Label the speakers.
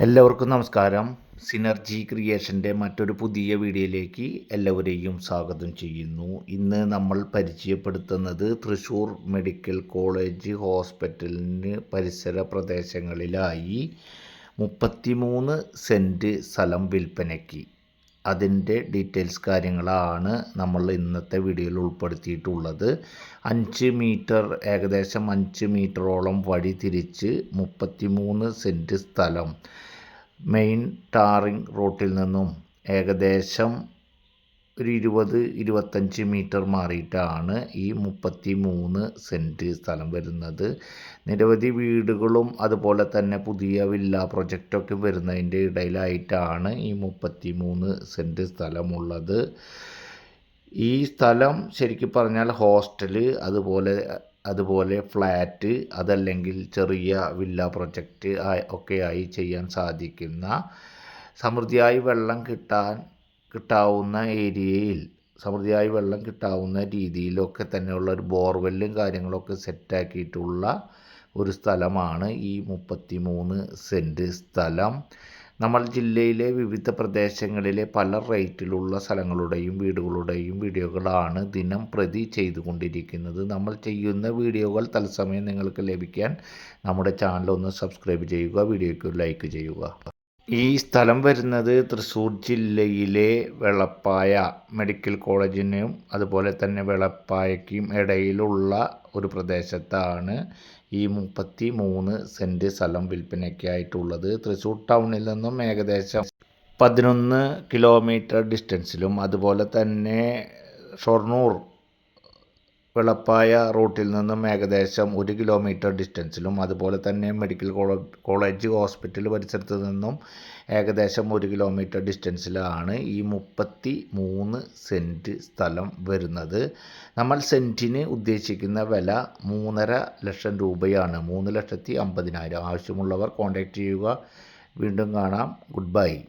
Speaker 1: എല്ലാവർക്കും നമസ്കാരം. സിനർജി ക്രിയേഷന്റെ മറ്റൊരു പുതിയ വീഡിയോയിലേക്ക് എല്ലാവരെയും സ്വാഗതം ചെയ്യുന്നു. ഇന്ന് നമ്മൾ പരിചയപ്പെടുത്തുന്നത് തൃശ്ശൂർ മെഡിക്കൽ കോളേജ് ഹോസ്പിറ്റലിന് പരിസര പ്രദേശങ്ങളിലായി മുപ്പത്തിമൂന്ന് സെന്റ് സ്ഥലം വിൽപ്പനയ്ക്ക്. അതിന്റെ ഡീറ്റെയിൽസ് കാര്യങ്ങളാണ് നമ്മൾ ഇന്നത്തെ വീഡിയോയിൽ ഉൾപ്പെടുത്തിയിട്ടുള്ളത്. അഞ്ച് മീറ്റർ ഏകദേശം അഞ്ച് മീറ്ററോളം വഴി തിരിച്ച് മുപ്പത്തിമൂന്ന് സെന്റ് സ്ഥലം. മെയിൻ ടാറിങ് റൂട്ടിൽ നിന്നും ഏകദേശം ഒരു ഇരുപത് ഇരുപത്തഞ്ച് മീറ്റർ മാറിയിട്ടാണ് ഈ മുപ്പത്തി മൂന്ന് സെന്റ് സ്ഥലം വരുന്നത്. നിരവധി വീടുകളും അതുപോലെ തന്നെ പുതിയ വില്ല പ്രൊജക്റ്റൊക്കെ വരുന്നതിന്റെ ഇടയിലായിട്ടാണ് ഈ മുപ്പത്തി മൂന്ന് സെന്റ് സ്ഥലമുള്ളത്. ഈ സ്ഥലം ശരിക്കും പറഞ്ഞാൽ ഹോസ്റ്റൽ അതുപോലെ അതുപോലെ ഫ്ലാറ്റ് അതല്ലെങ്കിൽ ചെറിയ വില്ല പ്രൊജക്റ്റ് ഒക്കെയായി ചെയ്യാൻ സാധിക്കുന്ന സമൃദ്ധിയായി വെള്ളം കിട്ടാൻ കിട്ടാവുന്ന ഏരിയയിൽ സമൃദ്ധിയായി വെള്ളം കിട്ടാവുന്ന രീതിയിലൊക്കെ തന്നെയുള്ള ഒരു ബോർവെല്ലും കാര്യങ്ങളൊക്കെ സെറ്റാക്കിയിട്ടുള്ള ഒരു സ്ഥലമാണ് ഈ മുപ്പത്തി മൂന്ന് സെന്റ് സ്ഥലം. നമ്മൾ ജില്ലയിലെ വിവിധ പ്രദേശങ്ങളിലെ പല റേറ്റിലുള്ള സ്ഥലങ്ങളുടെയും വീടുകളുടെയും വീഡിയോകളാണ് ദിനം പ്രതി ചെയ്തുകൊണ്ടിരിക്കുന്നത്. നമ്മൾ ചെയ്യുന്ന വീഡിയോകൾ തത്സമയം നിങ്ങൾക്ക് ലഭിക്കാൻ നമ്മുടെ ചാനൽ ഒന്ന് സബ്സ്ക്രൈബ് ചെയ്യുക വീഡിയോയ്ക്ക് ലൈക്ക് ചെയ്യുക. ഈ സ്ഥലം വരുന്നത് തൃശ്ശൂർ ജില്ലയിലെ വെളപ്പായ മെഡിക്കൽ കോളേജിനും അതുപോലെ തന്നെ വെളപ്പായയ്ക്കും ഇടയിലുള്ള ഒരു പ്രദേശത്താണ് ഈ മുപ്പത്തി മൂന്ന് സെന്റ് സ്ഥലം വിൽപ്പനയ്ക്കായിട്ടുള്ളത്. തൃശ്ശൂർ ടൗണിൽ നിന്നും ഏകദേശം പതിനൊന്ന് കിലോമീറ്റർ ഡിസ്റ്റൻസിലും അതുപോലെ തന്നെ ഷൊർണൂർ വെളപ്പായ റൂട്ടിൽ നിന്നും ഏകദേശം ഒരു കിലോമീറ്റർ ഡിസ്റ്റൻസിലും അതുപോലെ തന്നെ മെഡിക്കൽ കോളേജ് ഹോസ്പിറ്റൽ പരിസരത്ത് നിന്നും ഏകദേശം ഒരു കിലോമീറ്റർ ഡിസ്റ്റൻസിലാണ് ഈ മുപ്പത്തി മൂന്ന് സെന്റ് സ്ഥലം വരുന്നത്. നമ്മൾ സെന്റിന് ഉദ്ദേശിക്കുന്ന വില മൂന്നര ലക്ഷം രൂപയാണ്. മൂന്ന് ലക്ഷത്തി അമ്പതിനായിരം. ആവശ്യമുള്ളവർ കോൺടാക്റ്റ് ചെയ്യുക. വീണ്ടും കാണാം. Good bye.